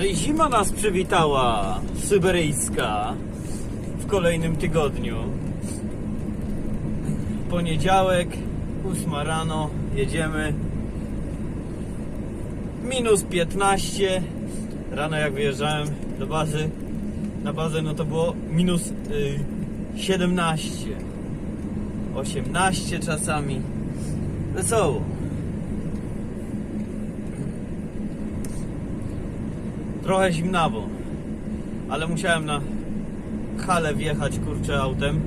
No i zima nas przywitała, syberyjska, w kolejnym tygodniu. Poniedziałek, 8 rano, jedziemy. Minus 15. Rano jak wyjeżdżałem do bazy, na bazę no to było minus y, 17. 18 czasami. Wesoło. Trochę zimnawo, ale musiałem na halę wjechać kurczę autem.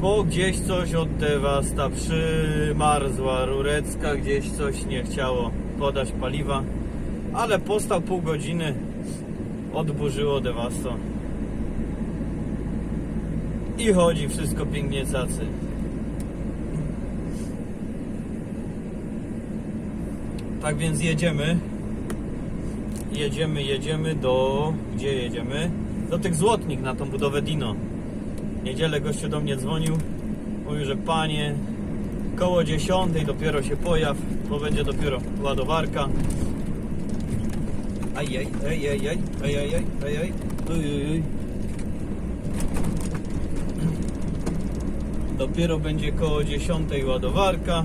Bo gdzieś coś od dewasta przymarzła rurecka, gdzieś coś nie chciało podać paliwa, ale postał pół godziny, odburzyło dewasto. I chodzi wszystko pięknie cacy. Tak więc jedziemy jedziemy, jedziemy do... Gdzie jedziemy? Do tych złotnik na tą budowę Dino. W niedzielę gościu do mnie dzwonił. Mówił, że panie, koło 10 dopiero się pojaw, bo będzie dopiero ładowarka. Ajaj, ajaj, ajaj, ajaj, ajaj, ajaj, ajaj. Dopiero będzie koło 10 ładowarka.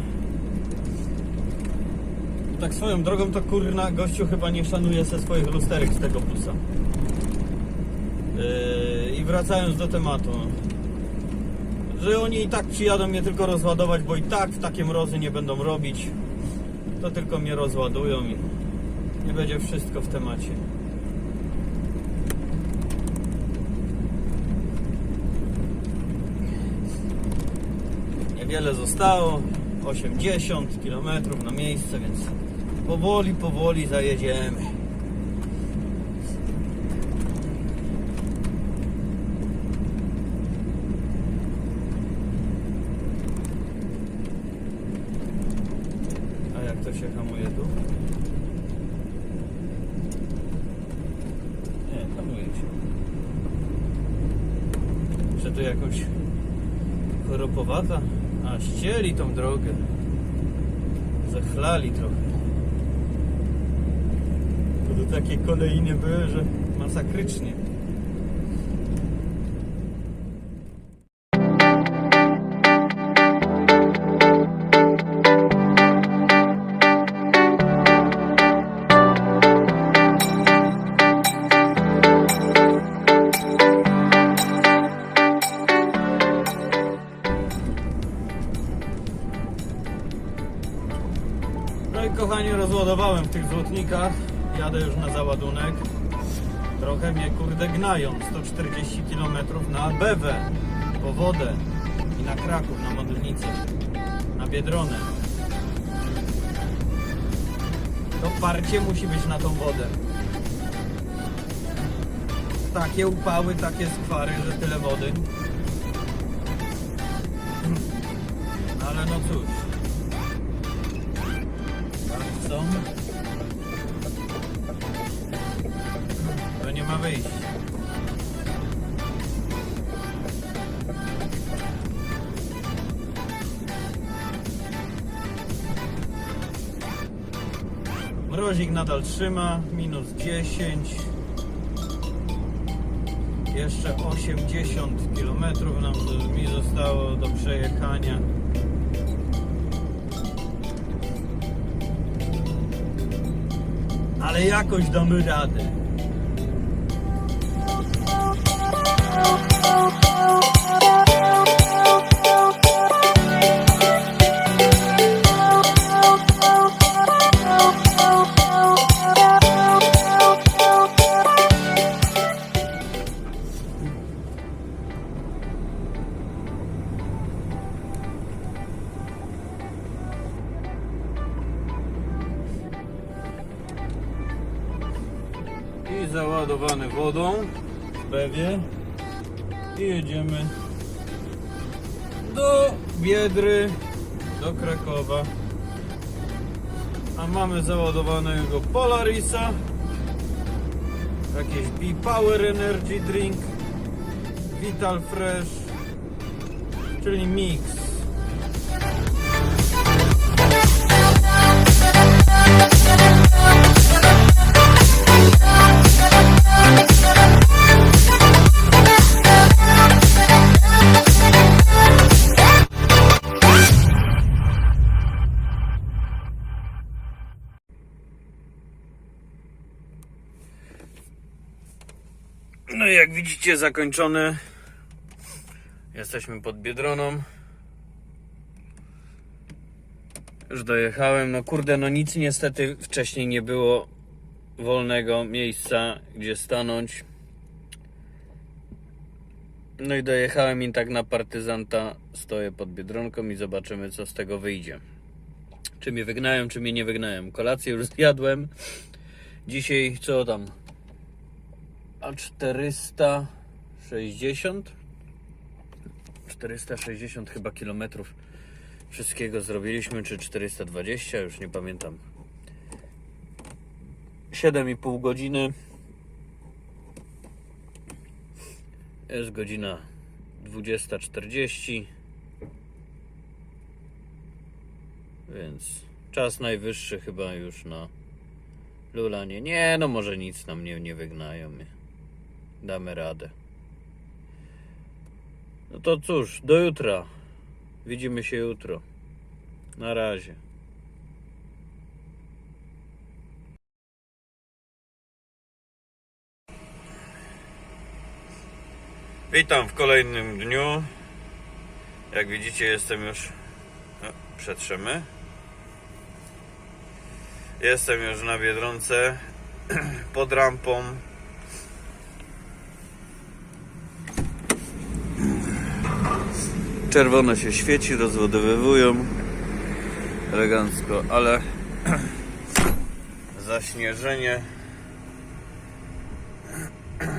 Tak swoją drogą to kurna gościu chyba nie szanuje ze swoich lusterek z tego busa. Yy, I wracając do tematu. Że oni i tak przyjadą mnie tylko rozładować, bo i tak w takie mrozy nie będą robić. To tylko mnie rozładują i nie będzie wszystko w temacie. Niewiele zostało, 80 km na miejsce, więc powoli, powoli zajedziemy. A jak to się hamuje tu? Nie, hamuje się. Że tu jakąś chorobowata? A ścieli tą drogę. Zachlali trochę. To tu takie kolejne były, że masakrycznie. 40 km na Bewę, po wodę i na Kraków, na Modlnicę, na Biedronę. To parcie musi być na tą wodę. Takie upały, takie skwary, że tyle wody. No ale no cóż. Tak są. To nie ma wyjścia. Mrozik nadal trzyma, minus 10. Jeszcze 80 km nam mi zostało do przejechania. ale jakoś damy radę. Załadowany wodą w bewie i jedziemy do Biedry, do Krakowa. A mamy załadowanego Polarisa, jakieś B-Power Energy Drink, Vital Fresh, czyli mix. No i jak widzicie zakończony. Jesteśmy pod Biedroną. Już dojechałem. No kurde, no nic niestety wcześniej nie było wolnego miejsca, gdzie stanąć. No i dojechałem i tak na partyzanta stoję pod Biedronką i zobaczymy co z tego wyjdzie. Czy mnie wygnają, czy mnie nie wygnają. Kolację już zjadłem. Dzisiaj co tam? A 460? 460 chyba kilometrów wszystkiego zrobiliśmy, czy 420, już nie pamiętam. 7,5 godziny. Jest godzina 20.40. Więc czas najwyższy chyba już na lulanie. Nie, no może nic nam nie, nie wygnają. Damy radę. No to cóż, do jutra. Widzimy się jutro. Na razie. Witam w kolejnym dniu. Jak widzicie, jestem już. No, przetrzemy. Jestem już na biedronce pod rampą. Czerwono się świeci, rozładowywują elegancko, ale zaśnieżenie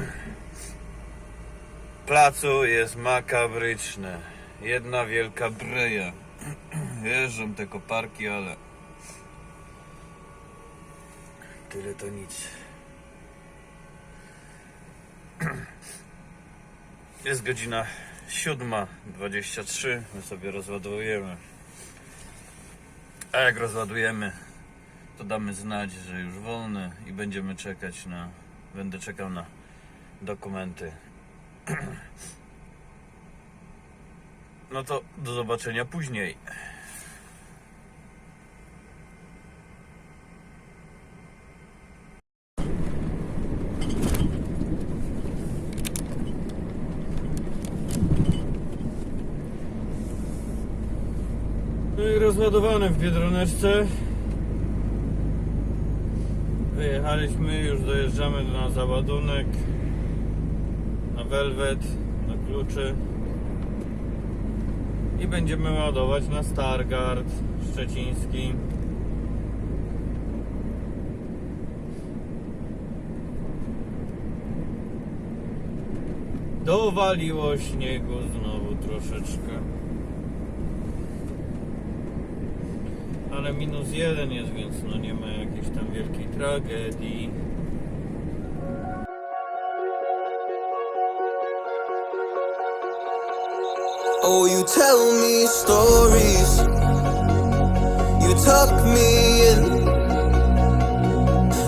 placu jest makabryczne. Jedna wielka breja. Jeżdżą te koparki, ale tyle to nic. Jest godzina 7.23. My sobie rozładowujemy. A jak rozładujemy, to damy znać, że już wolny i będziemy czekać na. Będę czekał na dokumenty. No to do zobaczenia później. No i w Biedroneczce. Wyjechaliśmy, już dojeżdżamy na załadunek, na welwet, na kluczy. I będziemy ładować na Stargard Szczeciński. Dowaliło śniegu znowu troszeczkę. Ale minus jeden jest, więc no nie ma jakiejś tam wielkiej tragedii. Oh, you tell me stories. You tuck me in.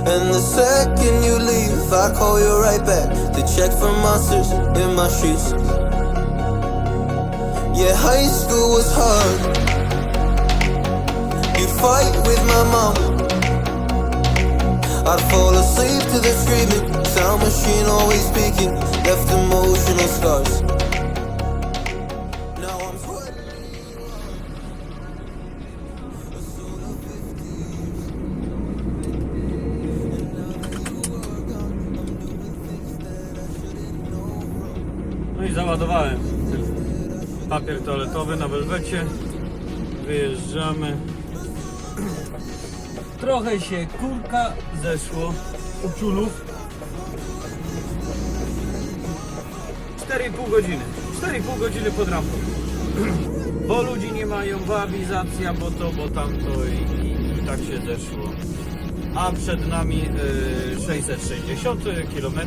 And the second you leave, I call you right back to check for monsters in my streets. Yeah, high school was hard. You fight with my mom. I'd fall asleep to the screaming. Sound machine always speaking. Left emotional scars. No załadowałem papier toaletowy na welwecie. Wyjeżdżamy. Trochę się kurka zeszło u ciulów. 4,5 godziny. 4,5 godziny pod rampą. Bo ludzi nie mają, bo awizacja, bo to, bo tamto i, i, i tak się zeszło. A przed nami y, 660 km.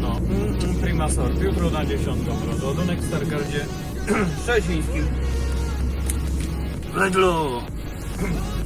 No, mm, mm, prima sort. Jutro na 10 rozładunek w Stargardzie Szczecińskim. Wedlu!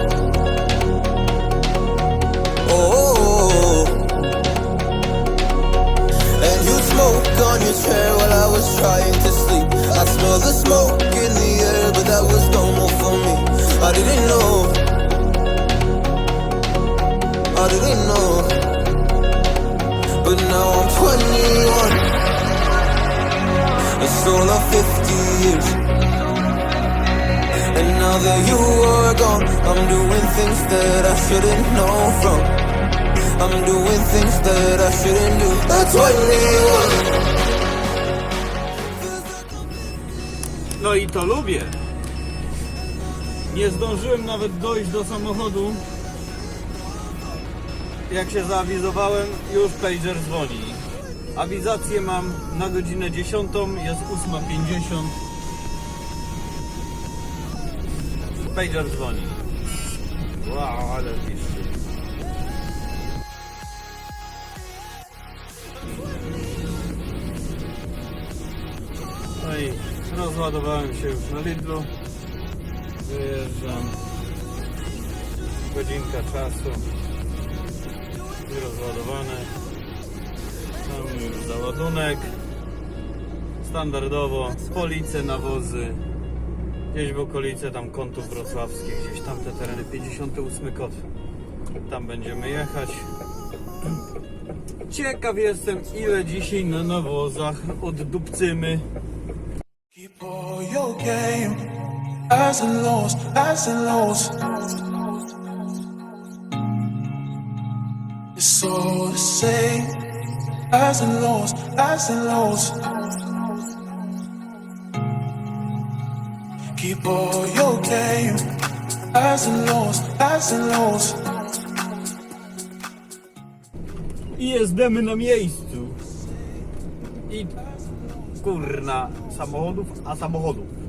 now I'm 21 It's all of 50 years. And now that you are gone I'm doing things that I shouldn't know from. I'm doing things that I shouldn't do. At 21 No i to lubię. Nie zdążyłem nawet dojść do samochodu, jak się zaawizowałem, już pager dzwoni. Awizację mam na godzinę 10, jest 8.50. Pager dzwoni. Wow, ale piszczy. No rozładowałem się już na Lidlu. Wyjeżdżam. Godzinka czasu. I rozładowane. Tam już załadunek. Standardowo. Police, nawozy. Gdzieś w okolice tam kątów wrocławskich. Gdzieś tam te tereny. 58 kod. Tam będziemy jechać. Ciekaw jestem ile dzisiaj na nawozach oddupcymy. Keep all your game, and lows. It's all the same, and lows, and lows. Keep all your game, and lows, and lows. I jezdemy na miejscu. I kurna samochodów, a samochodów.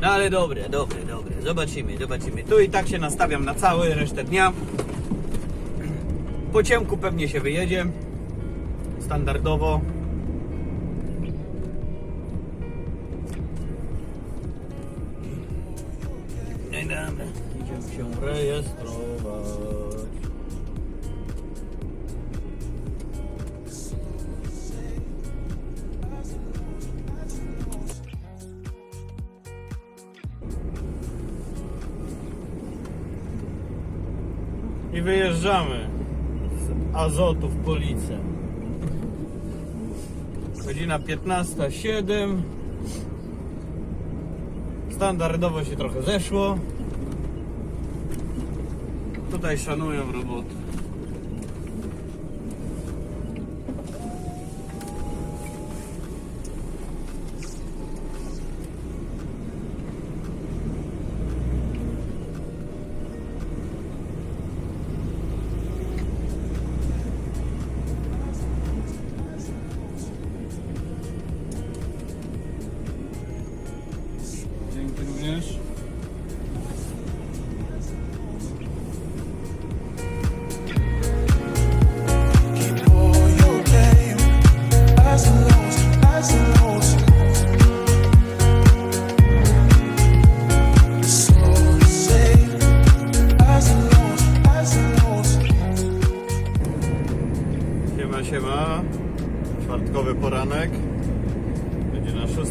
No ale dobre, dobre, dobre. Zobaczymy, zobaczymy. Tu i tak się nastawiam na cały resztę dnia. Po ciemku pewnie się wyjedzie. Standardowo. I wyjeżdżamy z Azotu w Police. Godzina 15.07. Standardowo się trochę zeszło. Tutaj szanują robotę.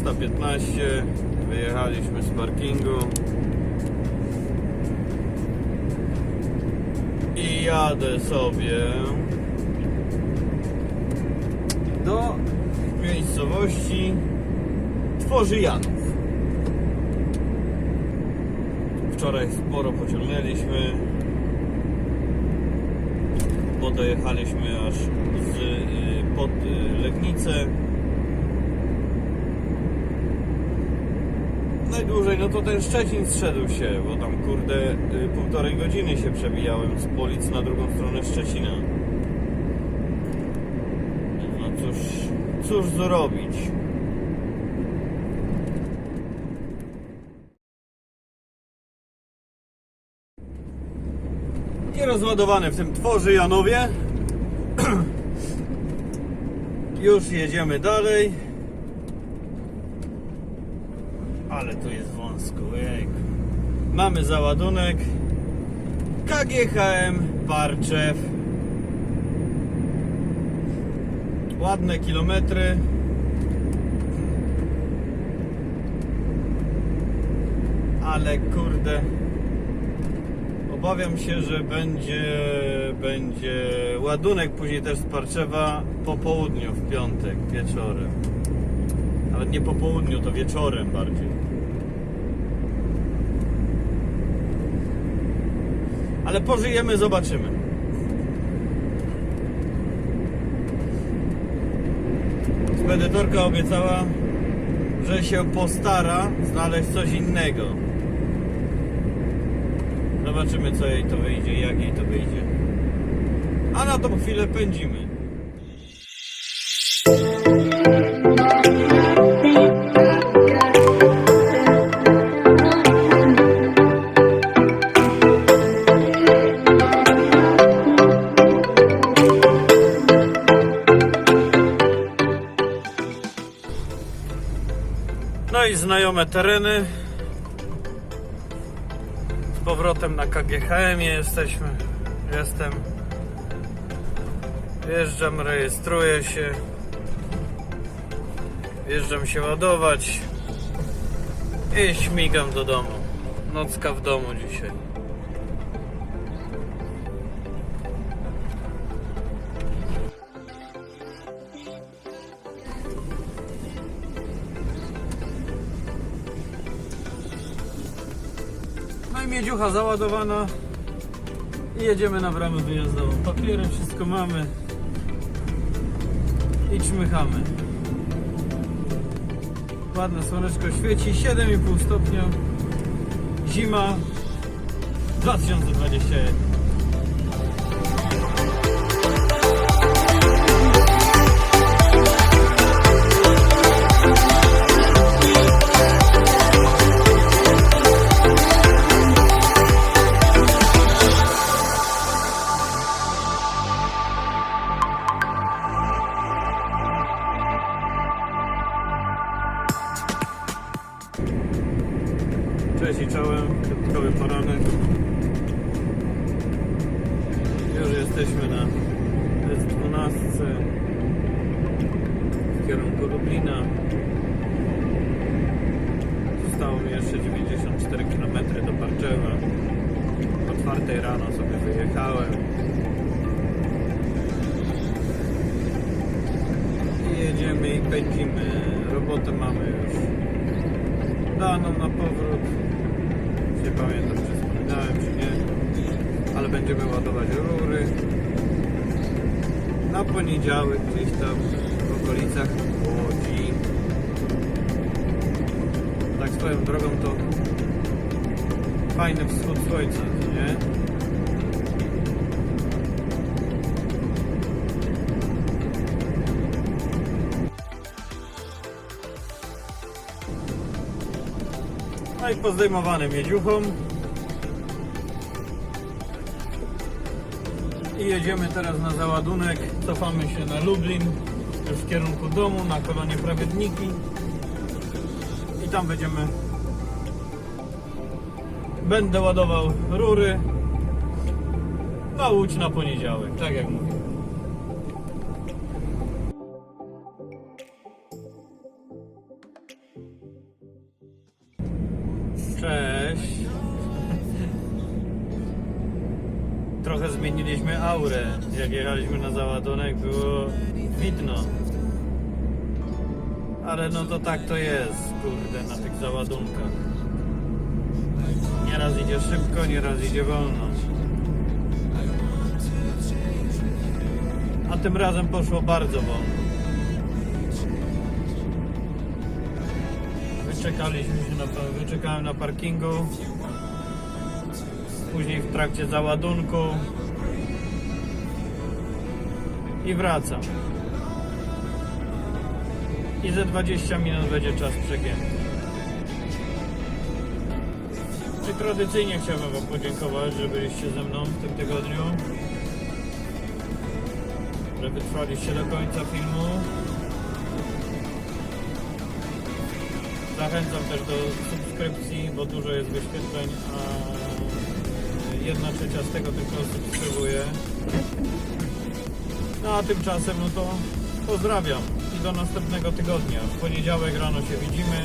315 wyjechaliśmy z parkingu. I jadę sobie do miejscowości Tworzyjanów. Wczoraj sporo pociągnęliśmy bo dojechaliśmy aż z, y, pod y, Legnicę. Najdłużej, no to ten Szczecin zszedł się, bo tam kurde y, półtorej godziny się przebijałem z Polic na drugą stronę Szczecina. No cóż, cóż zrobić? I rozładowany w tym tworzy Janowie. Już jedziemy dalej. Ale tu jest wąsko, jejku. Mamy załadunek. KGHM Parczew. Ładne kilometry. Ale kurde. Obawiam się, że będzie, będzie ładunek później też z Parczewa po południu w piątek wieczorem. Nawet nie po południu, to wieczorem bardziej. Ale pożyjemy, zobaczymy. Spedytorka obiecała, że się postara znaleźć coś innego. Zobaczymy co jej to wyjdzie, jak jej to wyjdzie. A na tą chwilę pędzimy. Znajome tereny. Z powrotem na KGHM jesteśmy. Jestem. Wjeżdżam, rejestruję się. Wjeżdżam się ładować. I śmigam do domu. Nocka w domu dzisiaj. Miedziucha załadowana. I jedziemy na bramę wyjazdową. Papiery, wszystko mamy. I czmychamy. Ładne słoneczko świeci, 7,5 stopnia. Zima 2021. pędzimy. Robotę mamy już daną na powrót. Nie pamiętam, czy wspominałem, czy nie. Ale będziemy ładować rury. Na poniedziałek gdzieś tam w okolicach Łodzi. Tak swoją drogą to fajny wschód słońca, nie? No i pozdejmowany miedziuchą. I jedziemy teraz na załadunek. Cofamy się na Lublin, w kierunku domu, na kolonie Prawiedniki. I tam będziemy. Będę ładował rury na łódź na poniedziałek, tak jak mówię. Jak jechaliśmy na załadunek, było widno. Ale no to tak to jest, kurde, na tych załadunkach. Nieraz idzie szybko, nieraz idzie wolno. A tym razem poszło bardzo wolno. Wyczekaliśmy na, wyczekałem na parkingu. Później w trakcie załadunku. I wracam. I za 20 minut będzie czas przegięty. Tradycyjnie chciałbym Wam podziękować, że byliście ze mną w tym tygodniu. Że wytrwaliście do końca filmu. Zachęcam też do subskrypcji, bo dużo jest wyświetleń, a jedna trzecia z tego tylko subskrybuje. No a tymczasem no to pozdrawiam i do następnego tygodnia. W poniedziałek rano się widzimy.